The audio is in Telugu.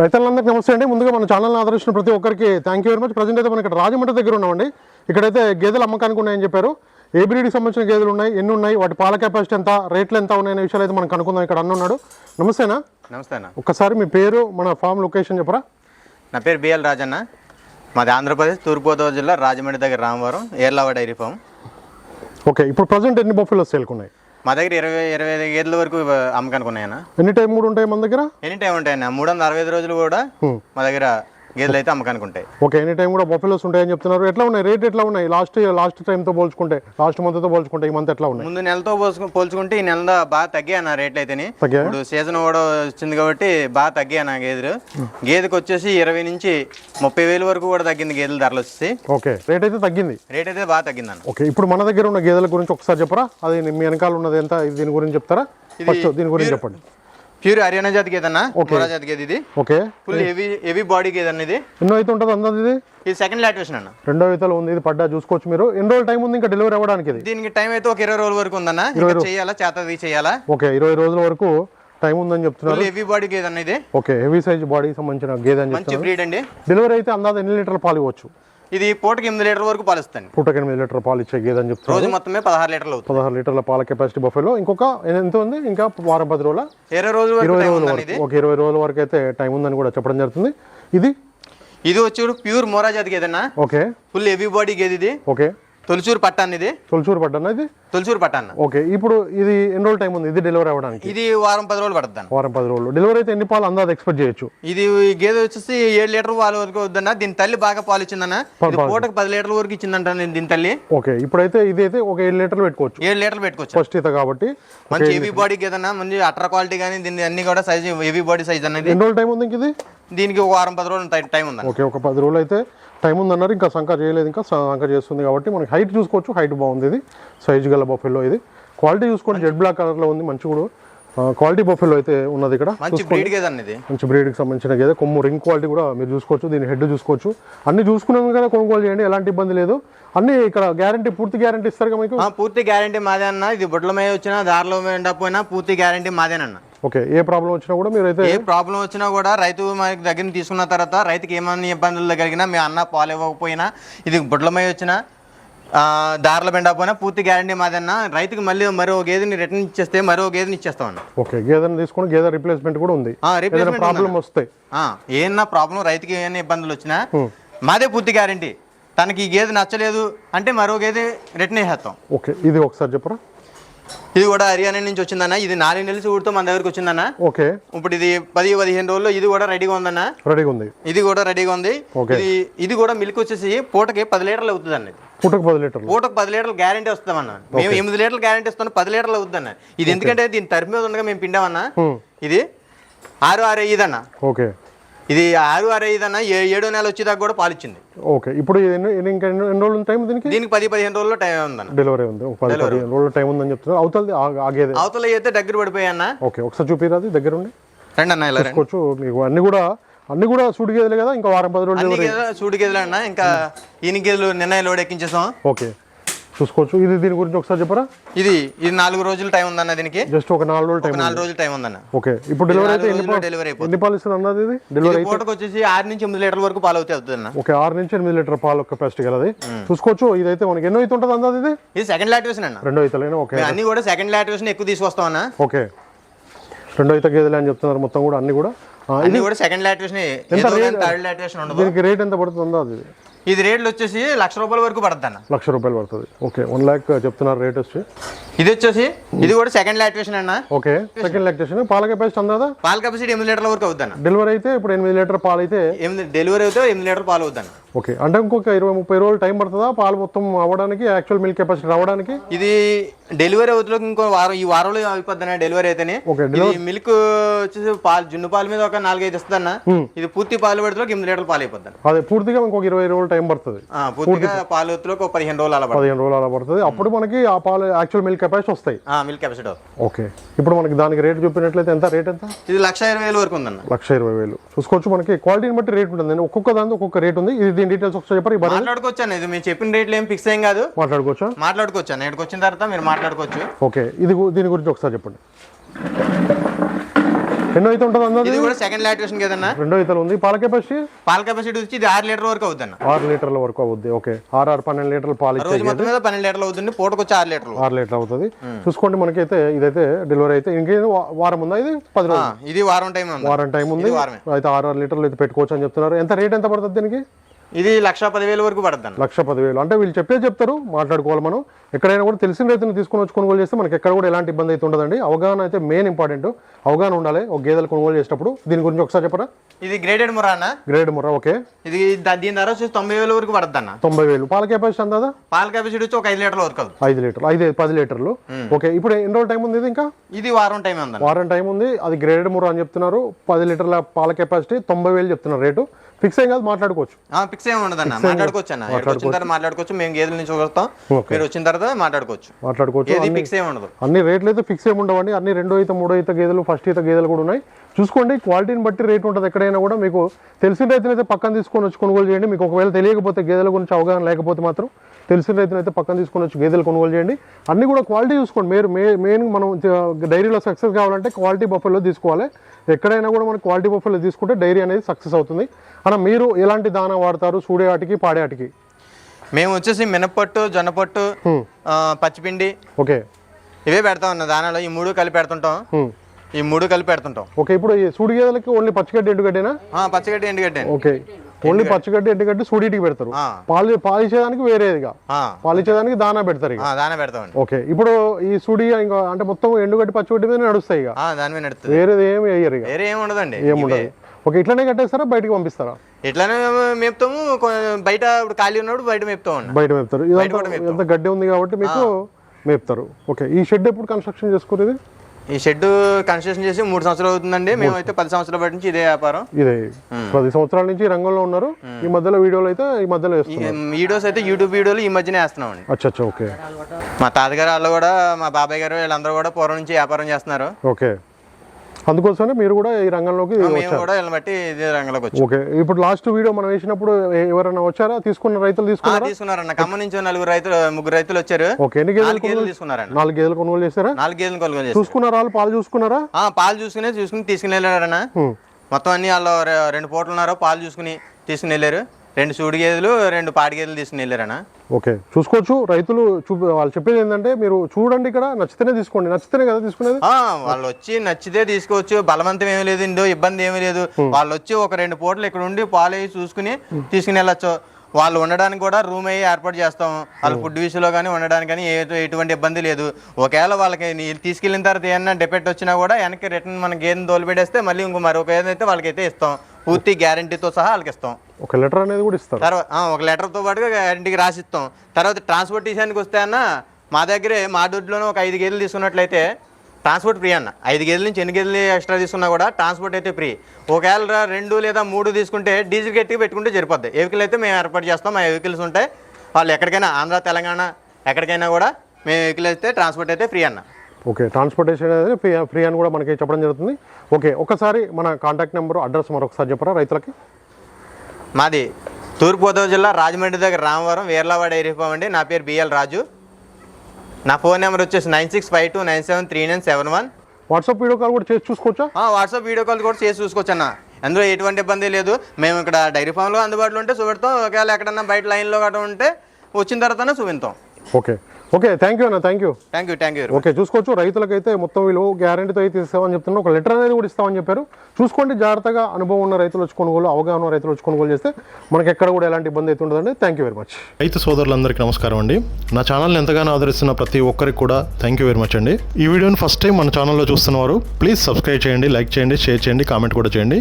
రైతులందరికీ నమస్తే అండి. ముందుగా మన ఛానల్ ఆదరించిన ప్రతి ఒక్కరికి thank you very much present అయితే మనం ఇక్కడ రాజమండ్రి దగ్గర ఉన్నామండి. ఇక్కడైతే గేదెలు అమ్మకానికి ఉన్నాయని చెప్పారు. ఏ బ్రీడ్కి సంబంధించిన గేదెలు ఉన్నాయి ఎన్ని ఉన్నాయి వాటి పాల కెపాసిటీ ఎంత రేట్లు ఎంత ఉన్నాయనే విషయాలు అయితే మనం కనుక్కుందాం. ఇక్కడ అన్న ఉన్నాడు. నమస్తేనా నమస్తే అన్న. ఒక్కసారి మీ పేరు మన ఫామ్ లొకేషన్ చెప్పరా? నా పేరు బిఎల్ రాజన్న. మాది ఆంధ్రప్రదేశ్ తూర్పుగోదావరి జిల్లా రాజమండ్రి దగ్గర రామవరం ఏర్లావ డైరీ ఫామ్. ఓకే ఇప్పుడు ప్రజెంట్ ఎన్ని బొఫెలోస్ సేల్కున్నాయి మా దగ్గర ఇరవై ఇరవై ఐదు గేదెల వరకు అమ్మకానికి ఉన్నాయన్న. ఎన్ని టైం కూడా ఉంటాయి మన దగ్గర? ఎనీ టైం ఉంటాయన్న. మూడు వందల అరవై ఐదు రోజులు కూడా మా దగ్గర గేదెలు అయితే అమ్మకానికి ఉంటాయి ఓకే ఎనీ టైం కూడా బొఫెలోస్ ఉంటాయని చెప్తున్నారు. ఎట్లా ఉన్నాయి? రేట్ ఎట్లా ఉన్నాయి? లాస్ట్ లాస్ట్ టైంతో పోల్చుకుంటే లాస్ట్ మంత్తో పోల్చుకుంటే ఈ మంత్ ఎట్లా ఉన్నాయి? ముందు నెలతో పోల్చుకు పోల్చుకుంటే ఈ నెల బాగా తగ్గాయి అన్న రేట్లు తగ్గాయా? ఇప్పుడు సీజన్ కూడా వచ్చింది కాబట్టి బాగా తగ్గాయి అన్న గేదెలు. గేదెకి వచ్చేసి ఇరవై నుంచి ముప్పై వేలు వరకు కూడా తగ్గింది గేదెల ధరలు వచ్చేసి. ఓకే రేట్ అయితే తగ్గింది. రేట్ అయితే బాగా తగ్గింది అన్న. ఓకే ఇప్పుడు మన దగ్గర ఉన్న గేదెల గురించి ఒకసారి చెప్పరా? అది మీ వెనకాల ఉన్నది ఎంత? దీని గురించి చెప్తారా? ఫస్ట్ దీని గురించి చెప్పండి. ప్యూర్ హర్యానా జాతి అన్న మొరా జాతి గేదె ఇది? Okay. Full heavy heavy body గేదె అన్న ఇది? ఎన్నో అయితే ఉంటుంది అందది ఇది? ఇది సెకండ్ లాక్టేషన్ అన్న. రెండో వితలు ఉంది ఇది పడ్డా చూసుకోవచ్చు మీరు. ఎన్ని రోజులు టైం ఉంది ఇంకా డెలివరీ అవ్వడానికి ఇది? దీనికి టైం అయితే ఒక ఇరవై రోజుల వరకు ఉందన్న. ఇంకా చేయాలా చేతది చేయాలా? ఓకే ఇరవై రోజుల వరకు టైం ఉందని చెప్తున్నారు. హెవీ బాడీ గేదె అన్న ఇది? ఓకే హెవీ సైజ్ బాడీకి సంబంధించిన గేదె అని మంచి బ్రీడ్ అండి. డెలివరీ అయితే అందాజ ఎన్ని లీటర్ల పాలు ఇవ్వచ్చు? ఇది పూటకి ఎనిమిది లీటర్ వరకు పాలిస్తుంది పూటకి ఎనిమిది లీటర్ పాలు ఇచ్చే గేదె అని చెప్తున్నారు. రోజు మొత్తమే పదహారు లీటర్లు అవుతుంది. పదహారు లీటర్ల పాల కెపాసిటీ బఫేలో ఇంకొక ఎంత ఉంది? ఇంకా వారం పది రోజుల? ఇరవై రోజుల వరకు ఇరవై రోజుల వరకు. ఒక ఇరవై రోజుల వరకు అయితే టైం ఉందని కూడా చెప్పడం జరుగుతుంది. ఇది? ఇది వచ్చి ప్యూర్ మోరా జాతి గేదె అన్న. ఓకే. ఫుల్ హెవీ బాడీ గేదె ఇది. ఓకే. తొలిచూరు పట్ట అన్న ఇది? తొలిచూరు పడ్డాను ఇది? తొలిచూరు పట్ట అన్న ఓకే ఇప్పుడు ఇది ఎన్ని రోజులు టైం ఉంది? ఇది డెలివరీ అవ్వడానికి? ఇది వారం పది రోజులు పడుతుంది వారం పది రోజులు. డెలివరీ అయితే ఎన్ని పాలు అందాజ ఎక్స్పెక్ట్ చేయొచ్చు? ఇది గేదె వచ్చేసి ఏడు లీటర్ పాలు వరకు వద్దన్న దీని తల్లి బాగా పాలు ఇచ్చిందన్న. పూటకి పది లీటర్ల వరకు ఇచ్చిందంట దీని తల్లి. ఓకే ఇప్పుడైతే ఇది అయితే ఒక ఏడు లీటర్లు పెట్టుకోవచ్చు. ఏడు లీటర్లు పెట్టుకోవచ్చు. ఫస్ట్ ఈత కాబట్టి. మంచి హెవీ బాడీ గేదన్న మంచి అట్రా క్వాలిటీ కానీ దీని అన్ని కూడా సైజ్ హెవీ బాడీ సైజ్ అనేది ఎన్ని రోజులు టైం ఉంది ఇంక ఇది? దీనికి ఒక వారం పది రోజులు టై- ఉందన్న. ఓకే ఒక పది రోజులు అయితే టైం ఉందన్నారు ఇంకా సంక చేయలేదు ఇంకా సంక చేస్తుంది కాబట్టి మనకి హైట్ చూసుకోవచ్చు హైట్ బాగుంది ఇది. సైజ్ గల బఫెల్లో ఇది. క్వాలిటీ చూసుకోండి జెడ్ బ్లాక్ కలర్లో ఉంది మంచి కూడా. క్వాలిటీ బఫెల్లో అయితే ఉన్నది ఇక్కడ. మంచి బ్రీడ్ గేదన్న ఇది. మంచి బ్రీడ్కి సంబంధించిన గేదె. కొమ్ము రింగ్ క్వాలిటీ కూడా మీరు చూసుకోవచ్చు దీని హెడ్ చూసుకోవచ్చు. అన్ని చూసుకున్నాం కదా కొనుగోలు చేయండి ఎలాంటి ఇబ్బంది లేదు. అన్ని ఇక్కడ గ్యారంటీ పూర్తి గ్యారంటీ ఇస్తారు కదా మీకు? పూర్తి గ్యారంటీ మాదే అన్న. ఇది బుడ్ల మీద వచ్చినా దారిలో పోయినా పూర్తి గ్యారంటీ మాదేనన్న. ఓకే ఏ ప్రాబ్లం వచ్చినా కూడా మీరు అయితే ఏ ప్రాబ్లం వచ్చినా కూడా రైతు మన దగ్గర తీసుకున్న తర్వాత రైతుకి ఏమైనా ఇబ్బందులు కలిగినా మీ అన్న పాలు ఇవ్వకపోయినా ఇది బుడ్లమై వచ్చినా ఆ, దారిలో బెండకపోయినా పూర్తి గ్యారంటీ మాదన్న రైతుకి మళ్ళీ మరో గేదెని రిటర్న్ ఇచ్చేస్తే మరో గేదెని ఇచ్చేస్తామన్న ఓకే గేదెని తీసుకొని గేదె రిప్లేస్మెంట్ కూడా ఉంది. ప్రాబ్లం వస్తాయి ఏమన్నా ప్రాబ్లం రైతుకి ఏమైనా ఇబ్బందులు వచ్చినా మాదే పూర్తి గ్యారంటీ. తనకి ఈ గేదె నచ్చలేదు అంటే మరో గేదె రిటర్న్ వేసేస్తాం ఓకే ఇది ఒకసారి చెప్పరా? ఇది కూడా హర్యానా నుంచి వచ్చిందన్న. ఇది నాలుగు నెలలు ఊడితో మన దగ్గరకు వచ్చిందన్న. ఓకే. ఇప్పుడు ఇది పది పదిహేను రోజుల్లో ఇది కూడా రెడీగా ఉందన్న. రెడీగా ఉంది. ఇది కూడా రెడీగా ఉంది. ఇది ఇది కూడా మిల్క్ వచ్చేసి పూటకి పది లీటర్లు అవుతుంది అన్న పూటకు పది లీటర్లు. పూటకు పది లీటర్లు గ్యారంటీ వస్తామన్న మేము ఎనిమిది లీటర్లు గ్యారంటీ ఇస్తాను పది లీటర్లు అవుతుంది అన్న ఇది ఎందుకంటే దీని తరిమి మీద ఉండగా మేము పిండామన్న. ఇది ఆరు ఆరు ఐదు అన్న ఓకే. ఇది ఆరు ఆరు ఐదు అన్న ఏడో నెల వచ్చేదాకా కూడా పాలు ఇచ్చింది ఓకే. ఇప్పుడు ఇంకా ఎన్ని రోజులు టైం దీనికి? దీనికి పది పదిహేను రోజుల్లో టైం ఉందన్న. డెలివరీ ఉంది. పది పదిహేను రోజుల టైం ఉందని చెప్తున్నారు. అవుతుంది ఆగేది. అవతల అయితే దగ్గర పడిపోయా అన్న. ఓకే. ఒకసారి చూపిరాది దగ్గర ఉండి రండి అన్న ఇలా చూసుకోవచ్చు మీకు అన్ని కూడా అన్ని కూడా సూటి గేదెలు కదా? ఇంకా వారం పది రోజులు సూడి గేదెలు అన్న. ఇంకా ఈయన గేదెలు నిన్న లోడ్ ఎక్కించేసాం. ఓకే. చూసుకోవచ్చు. ఇది దీని గురించి ఒకసారి చెప్పరా? ఇది ఇది నాలుగు రోజులు టైం ఉందన్న దీనికి? జస్ట్ ఒక నాలుగు రోజులు టైం నాలుగు రోజులు టైం ఉందన్న. ఓకే. ఇప్పుడు డెలివరీ అయితే ఎన్ని డెలివరీ అయిపోతుంది. ఎన్ని పాలు ఇస్తుంది అన్నది ఇది? డెలివరీ ఇది పూటకు వచ్చేసి ఆరు నుంచి ఎనిమిది లీటర్ల వరకు పాలు అవుతాయి అవుతుంది ఓకే ఆరు నుంచి ఎనిమిది లీటర్ పాలు కెపాసిటీ గలది. చూసుకోవచ్చు. ఇదైతే మనకి ఎన్నో అయితే ఉంటుంది అందాది ఇది? ఇది సెకండ్ లాక్టివేషన్ అన్న. రెండో అయితేలేనా ఓకే. అన్ని కూడా సెకండ్ లాక్టివేషన్ ఎక్కువ తీసుకొస్తాం అన్న. ఓకే. రెండో అయితే గేదెలే అని చెప్తున్నారు మొత్తం కూడా అన్ని కూడా. అన్ని కూడా సెకండ్ లాక్టివేషన్ థర్డ్ లాక్టివేషన్ ఉండదు. దీనికి రేట్ ఎంత పడుతుంది అందాది ఇది రేట్లు వచ్చేసి లక్ష రూపాయల వరకు పడుతుంది అన్న లక్ష రూపాయలు పడుతుంది. ఓకే వన్ ల్యాక్ చెప్తున్నారు రేట్ వచ్చి. ఇది వచ్చేసి ఇది కూడా సెకండ్ లాక్టివేషన్ అన్న. ఓకే సెకండ్ లాక్టేషన్ పాల కెపాసిటీ అందాదా పాల కెపాసిటీ ఎనిమిది లీటర్ల వరకు అవుతుంది అన్న డెలివరీ అయితే ఇప్పుడు ఎనిమిది లీటర్ పాలు అయితే ఎనిమిది డెలివరీ అయితే ఎనిమిది లీటర్ పాలు అవుతుంది అన్న ఓకే అంటే ఇంకొక ఇరవై ముప్పై రోజులు టైం పడుతుందా పాలు మొత్తం అవ్వడానికి యాక్చువల్ మిల్క్ కెపాసిటీ రావడానికి? ఇది డెలివరీ అవుతులోకి ఇంకో వారం ఈ వారంలో అయిపోద్ది డెలివరీ అయితేనే. మిల్క్ వచ్చేసి పాలు జున్ను పాల మీద ఒక నాలుగైదు ఇస్తుందన్న ఇది పూర్తి పాలు పెడుతులోకి ఎనిమిది లీటర్ల పాలు అయిపోద్ది. అదే పూర్తిగా ఇంకొక ఇరవై రోజులు టైం పడుతుంది. ఆ, పూర్తిగా పాలు ఒక పదిహేను రోజులు అలా పదిహేను రోజులు అలా పడుతుంది. అప్పుడు మనకి ఆ పాలు యాక్చువల్ మిల్క్ కెపాసిటీ వస్తాయి. Milk capacity okay. ఇప్పుడు మనకి దానికి రేట్ చూపినట్లయితే ఎంత? రేట్ ఎంత? ఇది లక్ష ఇరవై వేలు వరకు ఉందన్న. లక్ష ఇరవై వేలు. చూసుకోవచ్చు మనకి క్వాలిటీని బట్టి రేట్ ఉంటుంది. ఒక్కొక్క దాని ఒక్కొక్క రేట్ ఉంది. ఇది దీని డీటెయిల్స్ ఒకసారి చెప్పారు? మాట్లాడుకోవచ్చు ఇది మేము చెప్పిన రేట్లు ఏం ఫిక్స్ ఏం కాదు. మాట్లాడుకోవచ్చా? మాట్లాడుకోవచ్చు అన్న. ఇక్కడికి వచ్చిన తర్వాత మీరు మాట్లాడుకోవచ్చు. ఓకే. ఇది దీని గురించి ఒకసారి చెప్పండి. ఎన్నో అయితే ఉంటుంది ఇది కూడా సెకండ్ లాక్టేషన్ కదన్నా? రెండో ఈతలు ఉంది. పాల కెపాసిటీ? పాల కెపాసిటీ వచ్చి ఇది ఆరు లీటర్ వరకు అవుతుంది ఆరు లీటర్ల వరకు అవుద్ది. ఓకే. ఆరు ఆరు పన్నెండు లీటర్లు పాలు ఇచ్చే రోజు మొత్తం మీద పన్నెండు లీటర్లు అవుతుంది. పూటకు వచ్చి ఆరు లీటర్లు. ఆరు లీటర్ అవుతుంది. చూసుకోండి మనకైతే ఇదైతే డెలివరీ అయితే ఇంకేదో వారం ఉందా ఇది? పది రోజులు. ఇది వారం టైం ఉంది? వారం టైం ఉంది. అయితే ఆరు ఆరు లీటర్లు అయితే పెట్టుకోవచ్చు అని చెప్తున్నారు. ఎంత రేట్ ఎంత పడుతుంది దీనికి? ఇది లక్ష పదివేల వరకు పడుతుంది లక్ష పదివేలు. అంటే వీళ్ళు చెప్పే చెప్తారు మాట్లాడుకోవాలి మనం. ఎక్కడైనా కూడా తెలిసిన రైతుని తీసుకొని వచ్చి కొనుగోలు చేస్తే మనకి ఎక్కడ కూడా ఎలాంటి ఇబ్బంది అయితే ఉండదండి. అవగాహన అయితే మెయిన్ ఇంపార్టెంట్ అవగాహన ఉండాలి. ఒక గేదెలు కొనుగోలు చేసేటప్పుడు. దీని గురించి ఒకసారి చెప్పరా? ఇది గ్రేడెడ్ మురా అన్న. Grade Murrah okay. ఇది దీని ధర వచ్చి తొంభై వేల వరకు పడుతుంది అన్న. తొంభై వేలు. పాల కెపాసిటీ అందా? పాల కెపాసిటీ వచ్చి ఒక ఐదు లీటర్ల వరకు ఐదు లీటర్లు. ఐదు పది లీటర్లు. ఓకే. ఇప్పుడు ఎన్ని రోజులు టైం ఉంది ఇది ఇంకా? ఇది వారం టైం ఉంది వారం టైం ఉంది. అది గ్రేడెడ్ ముర్రా అని చెప్తున్నారు. పది లీటర్ల పాల కెపాసిటీ తొంభై వేలు చెప్తున్నారు రేటు. ఫిక్స్ ఏం కాదు మాట్లాడుకోవచ్చు. ఫిక్స్ ఏమి ఉండదు అన్న మాట్లాడుకోవచ్చు అన్న. వచ్చిన తర్వాత మాట్లాడుకోవచ్చు. మేము గేదెల నుంచి Okay. మీరు వచ్చిన తర్వాత మాట్లాడుకోవచ్చు. మాట్లాడుకోవచ్చు. ఏది ఫిక్స్ ఏమి ఉండదు. అన్ని రేట్లు అయితే ఫిక్స్ ఏమి ఉండవండి. అన్ని రెండో ఈత మూడో ఈత గేదెలు ఫస్ట్ ఈత గేదెలు కూడా ఉన్నాయి. చూసుకోండి క్వాలిటీని బట్టి రేట్ ఉంటుంది. ఎక్కడైనా కూడా మీకు తెలిసిన రైతునైతే పక్కన తీసుకొని వచ్చి కొనుగోలు చేయండి. మీకు ఒకవేళ తెలియకపోతే గేదెల గురించి అవగాహన లేకపోతే మాత్రం తెలిసిన రైతునైతే పక్కన తీసుకొని వచ్చి గేదెలు కొనుగోలు చేయండి. అన్ని కూడా క్వాలిటీ చూసుకోండి. మీరు మెయిన్ మనం డైరీలో సక్సెస్ కావాలంటే క్వాలిటీ బఫెల్లో తీసుకోవాలి. ఎక్కడైనా కూడా మనం క్వాలిటీ బఫెల్లో తీసుకుంటే డైరీ అనేది సక్సెస్ అవుతుంది. అన్న మీరు ఎలాంటి దానా వాడతారు? సూడే ఆటికి పాడే ఆటికి? మేము వచ్చేసి మినపట్టు జొన్నపట్టు పచ్చిపిండి ఓకే. ఇవే పెడతాం అన్న దానాలో. ఈ మూడు కలిపి పెడుతుంటాం. ఈ మూడు కలిపి పెడుతుంటాం. ఓకే ఇప్పుడు ఈ సూడి గేదెలకి ఓన్లీ పచ్చిగడ్డి ఎండుగడ్డేనా ఆ, పచ్చిగడ్డి ఎండుగడ్డి ఓకే. ఓన్లీ పచ్చిగడ్డి ఎండుగడ్డి సూడిటికి పెడతారు. పాలు పాలిచ్చేదానికి వేరేదిగా పాలిచ్చేదానికి దానా పెడతారు ఇక. దానా పెడతామండి ఓకే. ఇప్పుడు ఈ సుడి ఇంకా అంటే మొత్తం ఎండుగడ్డి పచ్చిగడ్డి మీద నడుస్తాయి ఇక. దాని మీద నడుస్తుంది. వేరేది ఏమి వేయరు ఇక. వేరే ఏమి ఉండదండి. ఏముండదు ఓకే ఇట్లనే కట్టేస్తారా? బయటికి పంపిస్తారా? ఇట్లానే మేము మేపుతాము. బయట ఇప్పుడు ఖాళీ ఉన్నప్పుడు బయట మేపుతాం అండి బయట మేపుతారు. ఇదంతా ఇదంతా గడ్డి ఉంది కాబట్టి మీకు మేపుతారు. ఓకే ఈ షెడ్ ఎప్పుడు కన్స్ట్రక్షన్ చేసుకునేది? ఈ షెడ్ కన్స్ట్రక్షన్ చేసి మూడు సంవత్సరాలు అవుతుందండి. మేమైతే పది సంవత్సరాల బట్టి నుంచి ఇదే వ్యాపారం. ఇదే. పది సంవత్సరాల నుంచి రంగంలో ఉన్నారు. ఈ మధ్యలో వీడియోలు అయితే ఈ మధ్యలో వీడియోస్ అయితే యూట్యూబ్ వీడియోలు ఈ మధ్యనే వేస్తున్నామండి. అచ్చా అచ్చా ఓకే. మా తాతగారు వాళ్ళు కూడా మా బాబాయ్ గారు వీళ్ళందరూ కూడా పూర్వం నుంచి వ్యాపారం చేస్తున్నారు. ఓకే. అందుకోసమే మీరు కూడా ఈ రంగంలోకి మేము కూడా ఇదే రంగంలోకి వచ్చాం. ఓకే ఇప్పుడు లాస్ట్ వీడియో మనం వేసినప్పుడు ఎవరైనా వచ్చారా? తీసుకున్న రైతులు తీసుకున్నారా? తీసుకున్నారన్న. ఖమ్మం నుంచి నలుగురు రైతులు ముగ్గురు రైతులు వచ్చారు. ఓకే ఎన్ని గేదెలు నాలుగు తీసుకున్నారన్న. నాలుగు గేదెలు కొనుగోలు చేశారా? నాలుగు గేదెలు కొనుగోలు చేశారు. చూసుకున్నారా? వాళ్ళు పాలు చూసుకున్నారా? ఆ, పాలు చూసుకుని చూసుకుని తీసుకుని వెళ్ళారన్న. మొత్తం అన్ని వాళ్ళు రెండు పూటలు ఉన్నారో పాలు చూసుకుని తీసుకుని వెళ్ళారు. రెండు సూడి గేదెలు రెండు పాడి గేదెలు తీసుకుని వెళ్ళారన్న. ఓకే. చూసుకోవచ్చు. రైతులు వాళ్ళు చెప్పేది ఏంటంటే మీరు చూడండి ఇక్కడ నచ్చితేనే తీసుకోండి. నచ్చితేనే కదా తీసుకునేది? ఆ, వాళ్ళు వచ్చి నచ్చితే తీసుకోవచ్చు. బలవంతం ఏమీ లేదు ఇందో ఇబ్బంది ఏమీ లేదు. వాళ్ళు వచ్చి ఒక రెండు పూటలు ఇక్కడ ఉండి పాలు వేసి చూసుకుని తీసుకుని వెళ్ళొచ్చు. వాళ్ళు ఉండడానికి కూడా రూమ్ అయ్యి ఏర్పాటు చేస్తాం. వాళ్ళ ఫుడ్ విషయంలో కానీ ఉండడానికి కానీ ఏ- ఎటువంటి ఇబ్బంది లేదు. ఒకవేళ వాళ్ళకి నీ- తీసుకెళ్ళిన తర్వాత ఏమన్నా డిపెక్ట్ వచ్చినా కూడా వెనక్కి రిటర్న్ మన గేదెని తోలిపెట్టేస్తే మళ్ళీ ఇంకో మరొక ఏదైతే వాళ్ళకైతే ఇస్తాం. పూర్తి గ్యారంటీతో సహా వాళ్ళకి ఇస్తాం. ఒక లెటర్ అనేది కూడా ఇస్తారు. తర్వాత ఒక లెటర్తో పాటుగా గ్యారంటీకి రాసిస్తాం. తర్వాత ట్రాన్స్పోర్టేషన్కి వస్తే అన్న మా దగ్గరే మా దొడ్లోనే ఒక ఐదు గేదెలు తీసుకున్నట్లయితే ట్రాన్స్పోర్ట్ ఫ్రీ అన్న. ఐదు గేదెల నుంచి ఎన్ని గేదెలు ఎక్స్ట్రా తీసుకున్నా కూడా ట్రాన్స్పోర్ట్ అయితే ఫ్రీ. ఒకవేళ రెండు లేదా మూడు తీసుకుంటే డీజిల్ గట్టిగా పెట్టుకుంటే సరిపోద్ది. వెహికల్ అయితే మేము ఏర్పాటు చేస్తాం. మా వెహికల్స్ ఉంటాయి వాళ్ళు ఎక్కడికైనా ఆంధ్ర తెలంగాణ ఎక్కడికైనా కూడా మేము వెహికల్ అయితే ట్రాన్స్పోర్ట్ అయితే ఫ్రీ అన్న. ఓకే ట్రాన్స్పోర్టేషన్ అనేది ఫ్రీ ఫ్రీ అని కూడా మనకి చెప్పడం జరుగుతుంది. ఓకే ఒకసారి మన కాంటాక్ట్ నెంబర్ అడ్రస్ మరొకసారి చెప్పరా రైతులకి? మాది తూర్పుగోదావరి జిల్లా రాజమండ్రి దగ్గర రామవరం వీర్లవాడ ఫామ్ అండి నా పేరు బిఎల్ రాజు. నా ఫోన్ నెంబర్ వచ్చేసి nine six five two nine seven three nine seven one. WhatsApp video call కూడా చేసి చూసుకోవచ్చా? వాట్సాప్ వీడియో కాల్ కూడా చేసి చూసుకోవచ్చు అన్న. అందులో ఎటువంటి ఇబ్బంది లేదు. మేము ఇక్కడ డైరీ ఫామ్లో అందుబాటులో ఉంటే చూపెడతాం. ఒకవేళ ఎక్కడన్నా బయట లైన్లో గట్రా ఉంటే వచ్చిన తర్వాతనే చూపిస్తాం ఓకే. ఓకే థ్యాంక్ యూ అన్న thank you thank you thank you okay చూసుకోవచ్చు. రైతులకైతే మొత్తం వీళ్ళు గ్యారంటీతో అయితే ఇస్తామని చెప్తున్నారు. ఒక లెటర్ అనేది కూడా ఇస్తామని చెప్పారు. చూసుకోండి జాగ్రత్తగా అనుభవం ఉన్న రైతులు వచ్చి కొనుగోలు అవగాహన ఉన్న రైతులు వచ్చి కొనుగోలు చేస్తే మనకి ఎక్కడ కూడా ఎలాంటి ఇబ్బంది అయితే ఉండదండి. థ్యాంక్ యూ వెరీ మచ్ రైతు సోదరులందరికీ నమస్కారం అండి. నా ఛానల్ని ఎంతగానో ఆదరిస్తున్న ప్రతి ఒక్కరికి కూడా థ్యాంక్ యూ వెరీ మచ్ అండి. ఈ వీడియోని ఫస్ట్ టైం మన ఛానల్లో చూస్తున్నవారు ప్లీజ్ సబ్స్క్రైబ్ చేయండి లైక్ చేయండి షేర్ చేయండి కామెంట్ కూడా చేయండి.